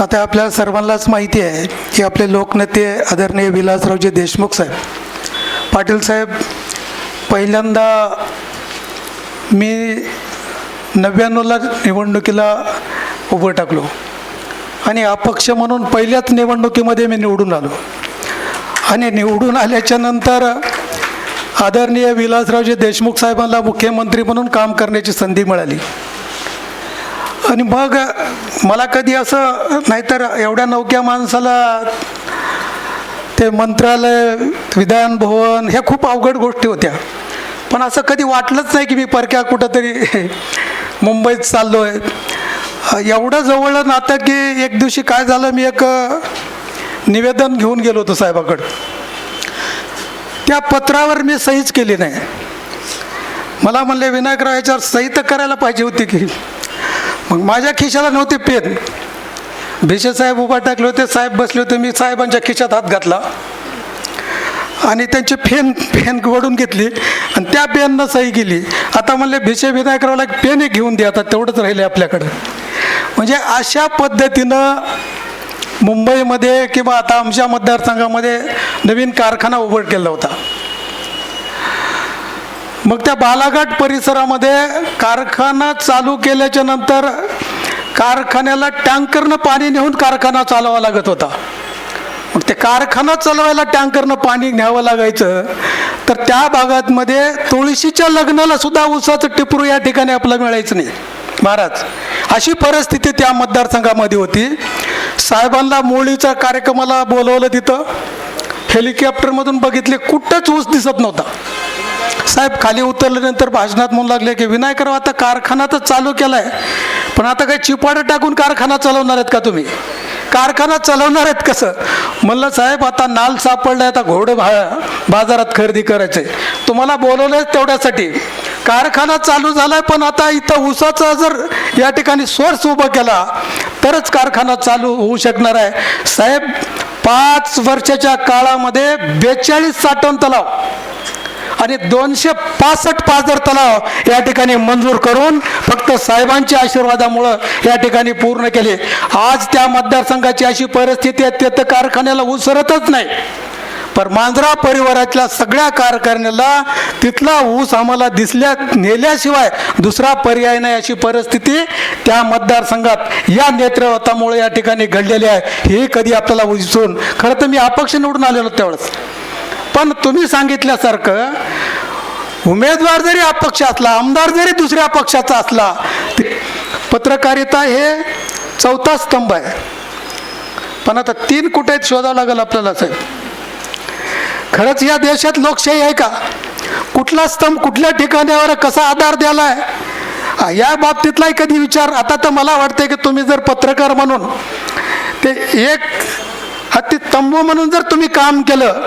आता आपल्या सर्वांनाच माहिती आहे की आपले लोकनेते आदरणीय विलासरावजी देशमुख साहेब. पाटील साहेब पहिल्यांदा मी नव्याण्णवला निवडणुकीला उभं टाकलो. आणि अपक्ष म्हणून पहिल्याच निवडणुकीमध्ये मी निवडून आलो. आणि निवडून आल्याच्यानंतर आदरणीय विलासरावजी देशमुख साहेबांना मुख्यमंत्री म्हणून काम करण्याची संधी मिळाली. आणि मग मला कधी असं नाहीतर एवढ्या नौक्या माणसाला ते मंत्रालय विधान भवन ह्या खूप अवघड गोष्टी होत्या. पण असं कधी वाटलंच नाही की मी परक्या कुठंतरी मुंबईत चाललो आहे एवढं जवळ नातं की एक दिवशी काय झालं मी एक निवेदन घेऊन गेलो होतो साहेबाकडं. त्या पत्रावर मी सहीच केली नाही. मला म्हणले विनायकराव याच्यावर सही तर करायला पाहिजे होती की. मग माझ्या खिशाला नव्हते पेन. भिशे साहेब उभा टाकले होते साहेब बसले होते मी साहेबांच्या खिशात हात घातला. आणि त्यांची फेन फेन वडून घेतली आणि त्या पेननं सही केली. आता म्हणले भिशे विनायकरावला एक पेन एक घेऊन द्या आता तेवढंच राहिले आपल्याकडं. म्हणजे अशा पद्धतीनं मुंबईमध्ये किंवा आता आमच्या मतदारसंघामध्ये नवीन कारखाना उघड केला होता. मग त्या बालाघाट परिसरामध्ये कारखाना चालू केल्याच्यानंतर कारखान्याला टँकरनं पाणी नेऊन कारखाना चालवावा लागत होता. मग ते कारखाना चालवायला टँकरनं पाणी न्यावं लागायचं. तर त्या भागातमध्ये तुळशीच्या लग्नाला सुद्धा उसाचं टिपरू या ठिकाणी आपलं मिळायचं नाही. महाराज अशी परिस्थिती त्या मतदारसंघामध्ये होती. साहेबांना मोळीच्या कार्यक्रमाला बोलवलं तिथं. हेलिकॉप्टरमधून बघितले कुठंच ऊस दिसत नव्हता. साहेब खाली उतरल्यानंतर भाषणात म्हणू लागले की विनायकराव आता कारखाना तर चालू केलाय पण आता काही चिपाडं टाकून कारखाना चालवणार आहेत का तुम्ही? कारखाना चालवणार आहेत कसं? म्हणलं साहेब आता नाल सापडलाय आता घोडं भा बाजारात खरेदी करायचे तुम्हाला बोलवलंय तेवढ्यासाठी. कारखाना चालू झालाय पण आता इथं ऊसाचा जर या ठिकाणी सोर्स उभा केला तरच कारखाना चालू होऊ शकणार आहे. साहेब पाच वर्षाच्या काळामध्ये बेचाळीस साठवण तलाव. आणि दोनशे पासष्ट पाझर तलाव या ठिकाणी मंजूर करून फक्त साहेबांच्या आशीर्वादामुळं या ठिकाणी पूर्ण केले. आज त्या मतदारसंघाची अशी परिस्थिती आहे ते तर कारखान्याला उसरतच नाही. पण मांजरा परिवारातल्या सगळ्या कारखान्याला तिथला ऊस आम्हाला दिसल्या नेल्याशिवाय दुसरा पर्याय नाही अशी परिस्थिती त्या मतदारसंघात या नेत्रवतामुळे या ठिकाणी घडलेली आहे. हे कधी आपल्याला उचून खरं तर मी अपक्ष निवडून आलेलो त्यावेळेस. पण तुम्ही सांगितल्यासारखं उमेदवार जरी अपक्ष असला आमदार जरी दुसऱ्या पक्षाचा असला पत्रकारिता हे चौथा स्तंभ आहे. पण आता तीन कुठे आहेत शोधावं लागेल आपल्याला साहेब? खरंच या देशात लोकशाही आहे का? कुठला स्तंभ कुठल्या ठिकाणावर कसा आधार द्यालाय आहे? या बाबतीतलाही कधी विचार? आता तर मला वाटते की तुम्ही जर पत्रकार म्हणून ते एक हत्ती तंबू म्हणून जर तुम्ही काम केलं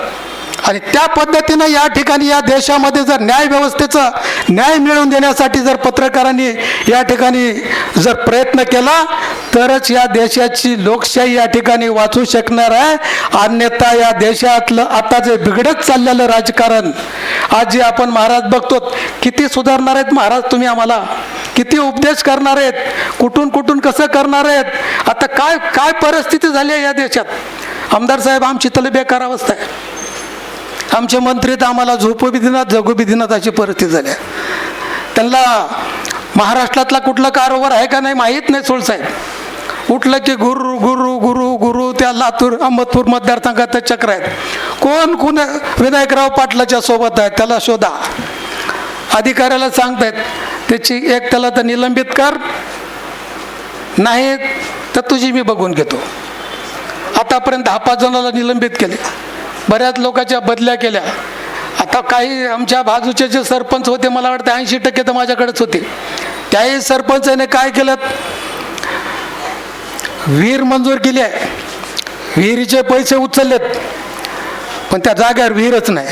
आणि त्या पद्धतीनं या ठिकाणी या देशामध्ये जर न्याय व्यवस्थेचं न्याय मिळवून देण्यासाठी जर पत्रकारांनी या ठिकाणी जर प्रयत्न केला तरच या देशाची लोकशाही या ठिकाणी वाचू शकणार आहे. अन्यथा या देशातलं आता जे बिघडत चाललेलं राजकारण आज जे आपण महाराज बघतो किती सुधारणार आहेत महाराज तुम्ही आम्हाला? किती उपदेश करणार आहेत? कुठून कुठून कसं करणार आहेत? आता काय काय परिस्थिती झाली आहे या देशात? आमदार साहेब आमची तले अवस्था आहे. आमचे मंत्री तर आम्हाला झोपू बी जगू बी अशी परिस्थिती झाली आहे. त्यांना महाराष्ट्रातला कुठला कारोबार आहे का नाही माहीत नाही सोळसाहेब. उठलं की गुरु गुरु गुरु गुरु त्या लातूर अहमदपूर मतदारसंघात चक्र आहेत. कोण कोण विनायकराव पाटलाच्या सोबत आहे त्याला शोधा. अधिकाऱ्याला सांगतायत त्याची एक त्याला तर निलंबित कर. नाही तर तुझी मी बघून घेतो. आतापर्यंत दहा पाच जणाला निलंबित केले. बऱ्याच लोकांच्या बदल्या केल्या. आता काही आमच्या बाजूचे जे सरपंच होते मला वाटतं ऐंशी टक्के तर माझ्याकडेच होते. त्याही सरपंचाने काय केलं? विहीर मंजूर केली आहे. विहिरीचे पैसे उचललेत. पण त्या जाग्यावर विहीरच नाही.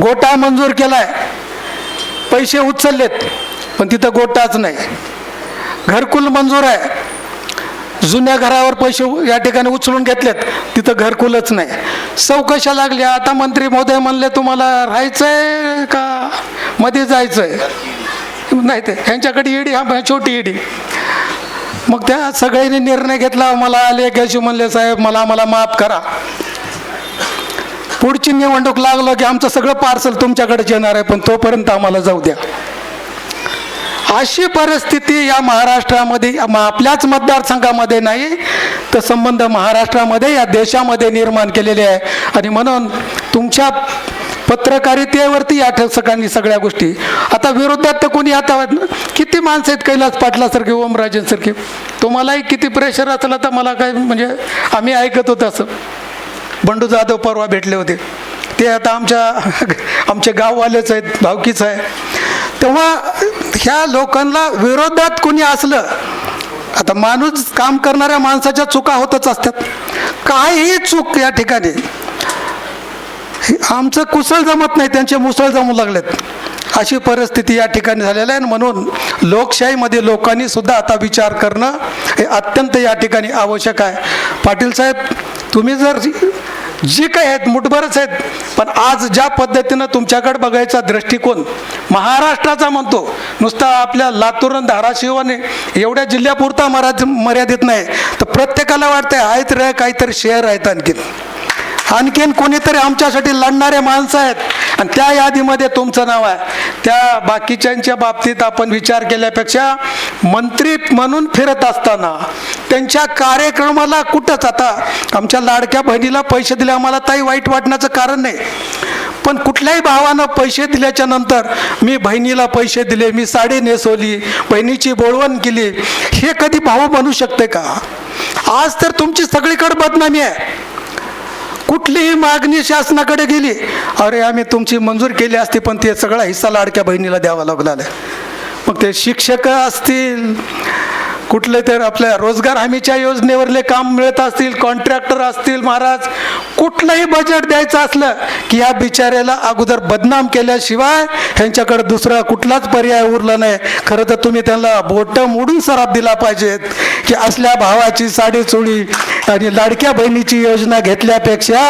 गोटा मंजूर केलाय. पैसे उचललेत पण तिथं गोटाच नाही. घरकुल मंजूर आहे. जुन्या घरावर पैसे या ठिकाणी उचलून घेतलेत. तिथं घरकुलच नाही. चौकशा लागल्या. आता मंत्री महोदय म्हणले तुम्हाला राहायचंय का? मध्ये जायचंय. नाही ते ह्यांच्याकडे ईडी हा छोटी ईडी मग त्या सगळ्यांनी निर्णय घेतला. मला आले घ्यायची म्हणले साहेब मला मला माफ करा. पुढची निवडणूक लागलं की आमचं सगळं पार्सल तुमच्याकडेच येणार आहे पण तोपर्यंत आम्हाला जाऊ द्या. अशी परिस्थिती या महाराष्ट्रामध्ये आपल्याच मतदारसंघामध्ये नाही तर संबंध महाराष्ट्रामध्ये या देशामध्ये निर्माण केलेले आहे. आणि म्हणून तुमच्या पत्रकारितेवरती या ठिकाणी सगळ्या गोष्टी. आता विरोधात तर कोणी आता किती माणसं आहेत कैलास पाटलासारखे ओमराजेंसारखे तुम्हालाही किती प्रेशर असलं तर मला काय म्हणजे आम्ही ऐकत होतो असं. बंडू जाधव परवा भेटले होते. ते आता आमच्या आमचे गाववालेच आहेत भावकीच आहे. तेव्हा ह्या लोकांना विरोधात कोणी असलं आता माणूस काम करणाऱ्या माणसाच्या चुका होतच असतात. काहीही चूक या ठिकाणी. आमचं कुसळ जमत नाही त्यांचे मुसळ जमू लागलेत. अशी परिस्थिती या ठिकाणी झालेली आहे आणि म्हणून लोकशाहीमध्ये लोकांनी सुद्धा आता विचार करणं हे अत्यंत या ठिकाणी आवश्यक आहे. पाटील साहेब तुम्ही जर जी काही आहेत मुठभरच आहेत. पण आज ज्या पद्धतीनं तुमच्याकडे बघायचा दृष्टिकोन महाराष्ट्राचा म्हणतो नुसता आपल्या लातूर आणि धाराशिव आणि एवढ्या जिल्ह्यापुरता मराठ मर्यादित नाही. तर प्रत्येकाला वाटतंय आहेत रे काहीतरी शेअर आहेत आणखीन. आणखीन कोणीतरी आमच्यासाठी लढणारे माणसं आहेत. आणि त्या यादीमध्ये तुमचं नाव आहे. त्या बाकीच्यांच्या बाबतीत आपण विचार केल्यापेक्षा मंत्री म्हणून फिरत असताना त्यांच्या कार्यक्रमाला कुठंच आता आमच्या लाडक्या बहिणीला पैसे दिले आम्हाला ताई वाईट वाटण्याचं कारण नाही. पण कुठल्याही भावानं पैसे दिल्याच्या नंतर मी बहिणीला पैसे दिले मी साडी नेसवली बहिणीची बोळवण केली हे कधी भाऊ बनू शकते का? आज तर तुमची सगळीकडे बदनामी आहे. कुठलीही मागणी शासनाकडे गेली अरे आम्ही तुमची मंजूर केली असती पण ते सगळा हिस्सा लाडक्या बहिणीला द्यावा लागला. आहे. मग ते शिक्षक असतील कुठले तर आपल्या रोजगार हमीच्या योजनेवरले काम मिळत असतील कॉन्ट्रॅक्टर असतील महाराज कुठलंही बजेट द्यायचं असलं की या बिचाऱ्याला अगोदर बदनाम केल्याशिवाय ह्यांच्याकडे दुसरा कुठलाच पर्याय उरला नाही. खरं तर तुम्ही त्यांना बोटं मोडून सराप दिला पाहिजेत की असल्या भावाची साडी चोळी आणि लाडक्या बहिणीची योजना घेतल्यापेक्षा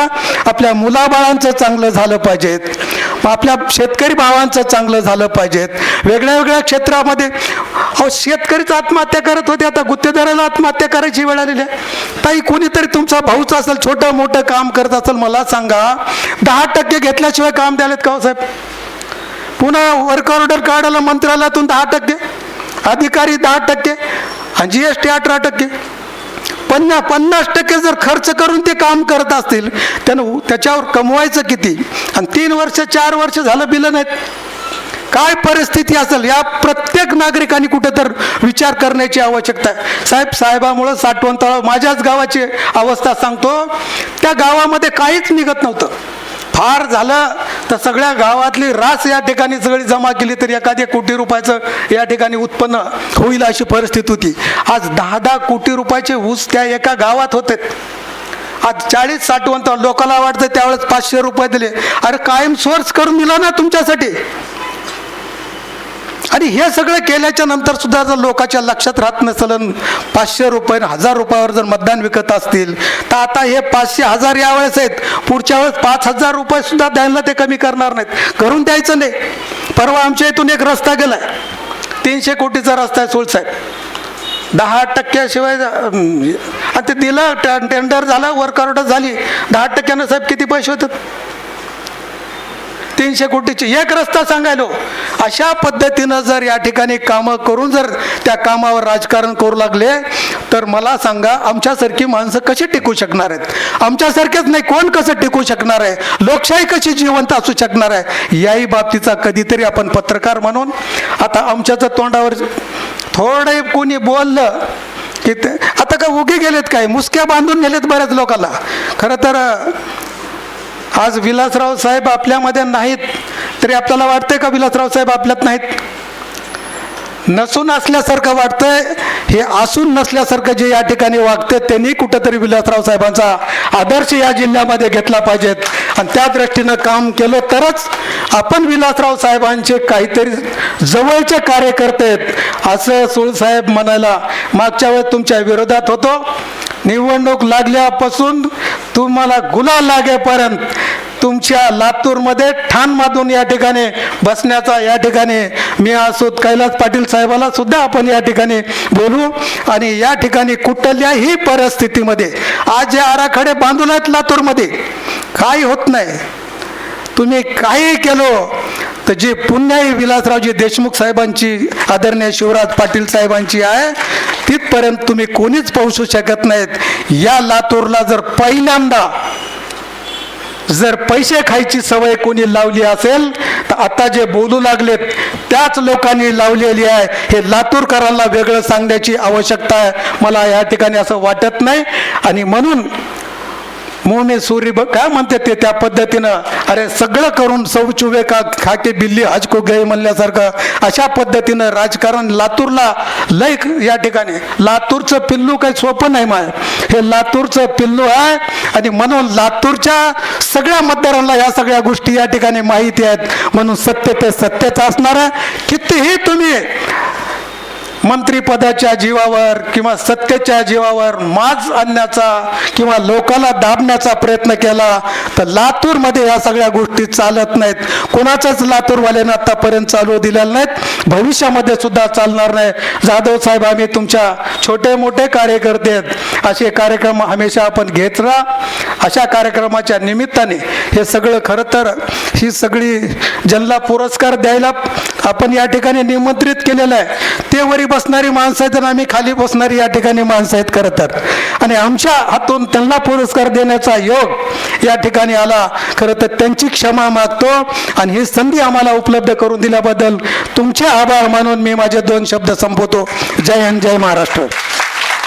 आपल्या मुलाबाळांचं चांगलं झालं पाहिजेत. आपल्या शेतकरी भावांचं चांगलं झालं पाहिजेत. वेगळ्या वेगळ्या क्षेत्रामध्ये अहो शेतकरीच आत्महत्या करत होते आता गुत्तेदाराला आत्महत्या करायची वेळ आलेली आहे. ताई कोणीतरी तुमचा भाऊच असेल छोटं मोठं काम करत असेल मला सांगा. दहा टक्के घेतल्याशिवाय काम द्यालेत का हो, साहेब? पुन्हा वर्क ऑर्डर काढायला मंत्रालयातून दहा टक्के अधिकारी दहा टक्के आणि जी एस टी अठरा टक्के. पन्ना पन्नास टक्के जर खर्च करून ते काम करत असतील त्यानं त्याच्यावर कमवायचं किती? आणि तीन वर्ष चार वर्ष झालं बिलं नाहीत. काय परिस्थिती असेल? या प्रत्येक नागरिकांनी कुठं तर विचार करण्याची आवश्यकता आहे. साहेब साहेबामुळं साठवण तळाव माझ्याच गावाची अवस्था सांगतो. त्या गावामध्ये काहीच निघत नव्हतं. फार झालं तर सगळ्या गावातली रास या ठिकाणी सगळी जमा केली तर एखाद्या कोटी रुपयाचं या ठिकाणी उत्पन्न होईल अशी परिस्थिती होती. आज दहा दहा कोटी रुपयाचे ऊस त्या एका गावात होते. आज चाळीस साठवंत लोकांना वाटतं त्यावेळेस पाचशे रुपये दिले. अरे कायम सोर्स करून दिला ना तुमच्यासाठी. आणि हे सगळं केल्याच्यानंतर सुद्धा जर लोकांच्या लक्षात राहत नसलं पाचशे रुपये हजार रुपयावर जर मतदान विकत असतील तर आता हे पाचशे हजार यावेळेस आहेत. पुढच्या वेळेस पाच हजार रुपये सुद्धा द्यायला ते कमी करणार नाहीत. करून द्यायचं नाही. परवा आमच्या इथून एक रस्ता गेलाय. तीनशे कोटीचा रस्ता आहे सोळसाहेब. दहा टक्क्याशिवाय आता ते दिलं टेंडर झालं वर्कआउट झाली. दहा टक्क्यानं साहेब किती पैसे होतात? तीनशे कोटीचे एक रस्ता सांगायलो. अशा पद्धतीनं जर या ठिकाणी कामं करून जर त्या कामावर राजकारण करू लागले तर मला सांगा आमच्यासारखी माणसं कशी टिकू शकणार आहेत? आमच्यासारखेच नाही कोण कसं टिकू शकणार आहे? लोकशाही कशी जिवंत असू शकणार आहे? याही बाबतीचा कधीतरी आपण पत्रकार म्हणून आता आमच्याच तोंडावर थोडं कोणी बोललं की ते आता का उगे गेलेत काय? मुसक्या बांधून नेलेत बऱ्याच लोकांना खरं तर आज विलासराव साहेब आपल्यामध्ये नाहीत तरी आपल्याला वाटतंय का विलासराव साहेब आपल्यात नाहीत? नसून असल्यासारखं वाटतंय हे असून नसल्यासारखं जे या ठिकाणी वागते त्यांनी कुठंतरी विलासराव साहेबांचा आदर्श या जिल्ह्यामध्ये घेतला पाहिजेत. आणि त्या दृष्टीनं काम केलं तरच आपण विलासराव साहेबांचे काहीतरी जवळचे कार्यकर्ते आहेत असं सुळसाहेब म्हणायला मागच्या वेळेस तुमच्या विरोधात होतो. निवडणूक लागल्यापासून तुम्हाला गुलाल लागेपर्यंत तुमच्या लातूरमध्ये ठाणमधून या ठिकाणी बसण्याचा या ठिकाणी मी असोत कैलास पाटील साहेबाला सुद्धा आपण या ठिकाणी बोलू. आणि या ठिकाणी कुठल्याही परिस्थितीमध्ये आज जे आराखडे बांधून आहेत लातूरमध्ये. काही होत नाही. तुम्ही काही केलो तर जी पुण्याही विलासरावजी देशमुख साहेबांची आदरणीय शिवराज पाटील साहेबांची आहे तिथपर्यंत तुम्ही कोणीच पोहोचू शकत नाहीत. या लातूरला जर पहिल्यांदा जर पैसे खायची सवय कोणी लावली असेल तर आता जे बोलू लागलेत त्याच लोकांनी लावलेली आहे. हे लातूरकरांना वेगळं सांगण्याची आवश्यकता आहे. मला या ठिकाणी असं वाटत नाही. आणि म्हणून मोमे सूर्य काय म्हणते ते त्या पद्धतीनं? अरे सगळं करून सौचुवे का खाके बिल्ली हजको गए म्हणल्यासारखं अशा पद्धतीनं राजकारण लातूरला लय या ठिकाणी. लातूरचं पिल्लू काही सोपं नाही माय. हे लातूरचं पिल्लू आहे आणि म्हणून लातूरच्या सगळ्या मतदारांना या सगळ्या गोष्टी या ठिकाणी माहिती आहेत. म्हणून सत्य ते सत्यच असणार आहे. कितीही तुम्ही मंत्रीपदाच्या जीवावर किंवा सत्तेच्या जीवावर माज आणण्याचा किंवा लोकाला दाबण्याचा प्रयत्न केला तर लातूरमध्ये या सगळ्या गोष्टी चालत नाहीत. कोणाच्याच लातूरवाल्यानं आतापर्यंत चालू दिलेल्या नाहीत. भविष्यामध्ये सुद्धा चालणार नाही. जाधव साहेब आम्ही तुमच्या छोटे मोठे कार्यकर्ते आहेत. असे कार्यक्रम हमेशा आपण घेत राहा. अशा कार्यक्रमाच्या निमित्ताने हे सगळं खरं तर ही सगळी जनला पुरस्कार द्यायला आपण या ठिकाणी निमंत्रित केलेलं आहे. ते वरी बसणारी माणसं आहेत आणि आम्ही खाली बसणारी या ठिकाणी माणसं आहेत खरं तर. आणि आमच्या हातून त्यांना पुरस्कार देण्याचा योग या ठिकाणी आला. खरं तर त्यांची क्षमा मागतो आणि ही संधी आम्हाला उपलब्ध करून दिल्याबद्दल तुमचे आभार मानून मी माझे दोन शब्द संपवतो. जय हिंद जय महाराष्ट्र.